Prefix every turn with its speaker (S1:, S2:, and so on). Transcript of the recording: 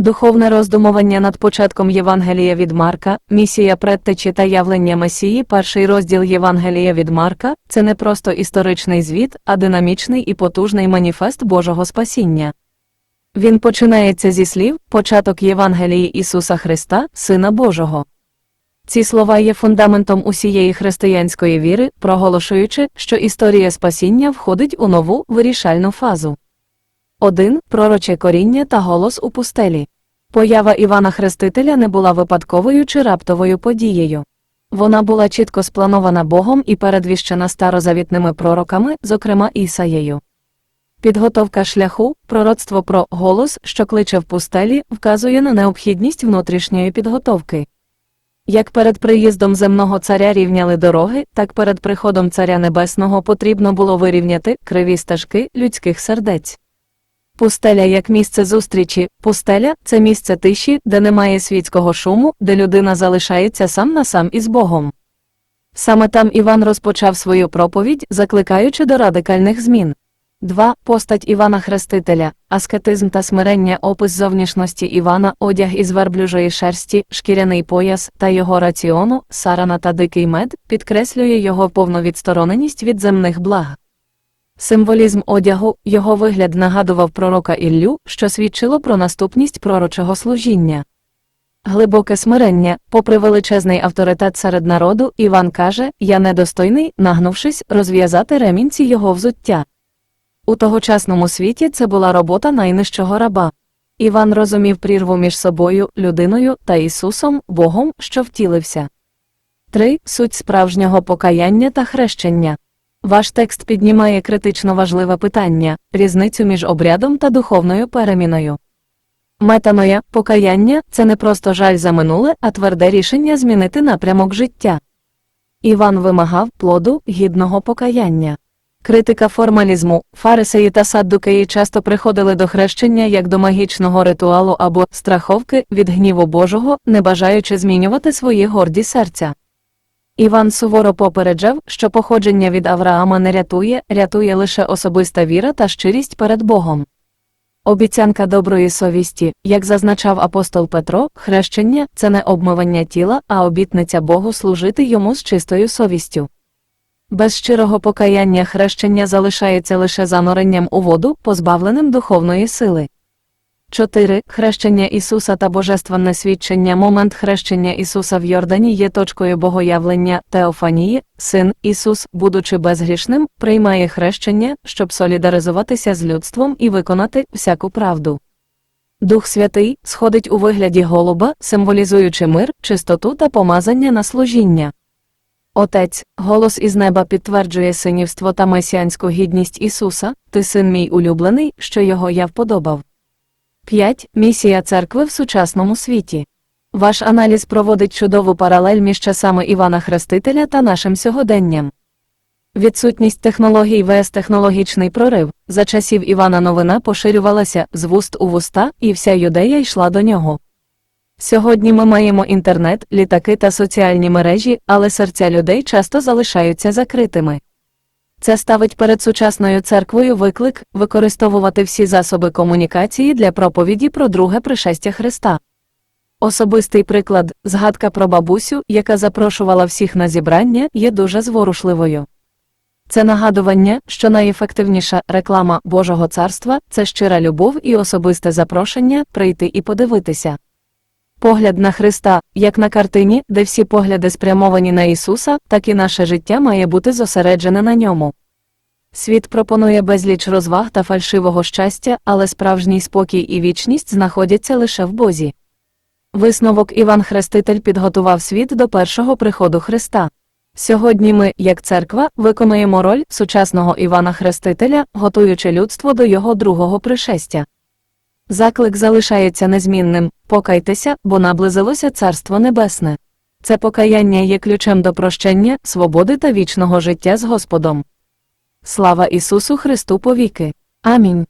S1: Духовне роздумування над початком Євангелія від Марка, місія предтечі та явлення Месії, перший розділ Євангелія від Марка це не просто історичний звіт, а динамічний і потужний маніфест Божого спасіння. Він починається зі слів початок Євангелії Ісуса Христа, Сина Божого. Ці слова є фундаментом усієї християнської віри, проголошуючи, що історія спасіння входить у нову вирішальну фазу. 1. Пророче коріння та голос у пустелі. Поява Івана Хрестителя не була випадковою чи раптовою подією. Вона була чітко спланована Богом і передвіщена старозавітними пророками, зокрема Ісаєю. Підготовка шляху, пророцтво про голос, що кличе в пустелі, вказує на необхідність внутрішньої підготовки. Як перед приїздом земного царя рівняли дороги, так перед приходом царя небесного потрібно було вирівняти криві стежки людських сердець. Пустеля як місце зустрічі, пустеля це місце тиші, де немає світського шуму, де людина залишається сам на сам із Богом. Саме там Іван розпочав свою проповідь, закликаючи до радикальних змін. 2. Постать Івана Хрестителя, аскетизм та смирення, опис зовнішності Івана, одяг із верблюжої шерсті, шкіряний пояс та його раціону, сарана та дикий мед, підкреслює його повну відстороненість від земних благ. Символізм одягу, його вигляд нагадував пророка Іллю, що свідчило про наступність пророчого служіння. Глибоке смирення, попри величезний авторитет серед народу, Іван каже: Я недостойний, нагнувшись, розв'язати ремінці його взуття. У тогочасному світі це була робота найнижчого раба. Іван розумів прірву між собою, людиною та Ісусом, Богом, що втілився. 3. Суть справжнього покаяння та хрещення. Ваш текст піднімає критично важливе питання різницю між обрядом та духовною переміною. Метаноя, покаяння це не просто жаль за минуле, а тверде рішення змінити напрямок життя. Іван вимагав плоду гідного покаяння. Критика формалізму, фарисеї та саддукеї часто приходили до хрещення як до магічного ритуалу або страховки від гніву Божого, не бажаючи змінювати свої горді серця. Іван суворо попереджав, що походження від Авраама не рятує, рятує лише особиста віра та щирість перед Богом. Обіцянка доброї совісті, як зазначав апостол Петро, хрещення це не обмивання тіла, а обітниця Богу служити йому з чистою совістю. Без щирого покаяння хрещення залишається лише зануренням у воду, позбавленим духовної сили. 4. Хрещення Ісуса та Божественне свідчення Момент хрещення Ісуса в Йордані є точкою богоявлення Теофанії, син Ісус, будучи безгрішним, приймає хрещення, щоб солідаризуватися з людством і виконати всяку правду. Дух Святий сходить у вигляді голуба, символізуючи мир, чистоту та помазання на служіння. Отець, голос із неба підтверджує синівство та месіанську гідність Ісуса, ти син мій улюблений, що його я вподобав. 5. Місія церкви в сучасному світі. Ваш аналіз проводить чудову паралель між часами Івана Хрестителя та нашим сьогоденням. Відсутність технологій вс технологічний прорив. За часів Івана новина поширювалася з вуст у вуста, і вся юдея йшла до нього. Сьогодні ми маємо інтернет, літаки та соціальні мережі, але серця людей часто залишаються закритими. Це ставить перед сучасною церквою виклик використовувати всі засоби комунікації для проповіді про друге пришестя Христа. Особистий приклад, згадка про бабусю, яка запрошувала всіх на зібрання, є дуже зворушливою. Це нагадування, що найефективніша реклама Божого царства це щира любов і особисте запрошення прийти і подивитися. Погляд на Христа, як на картині, де всі погляди спрямовані на Ісуса, так і наше життя має бути зосереджене на ньому. Світ пропонує безліч розваг та фальшивого щастя, але справжній спокій і вічність знаходяться лише в Бозі. Висновок Іван Хреститель підготував світ до першого приходу Христа. Сьогодні ми, як церква, виконуємо роль сучасного Івана Хрестителя, готуючи людство до його другого пришестя. Заклик залишається незмінним покайтеся, бо наблизилося Царство Небесне. Це покаяння є ключем до прощення, свободи та вічного життя з Господом. Слава Ісусу Христу повіки. Амінь.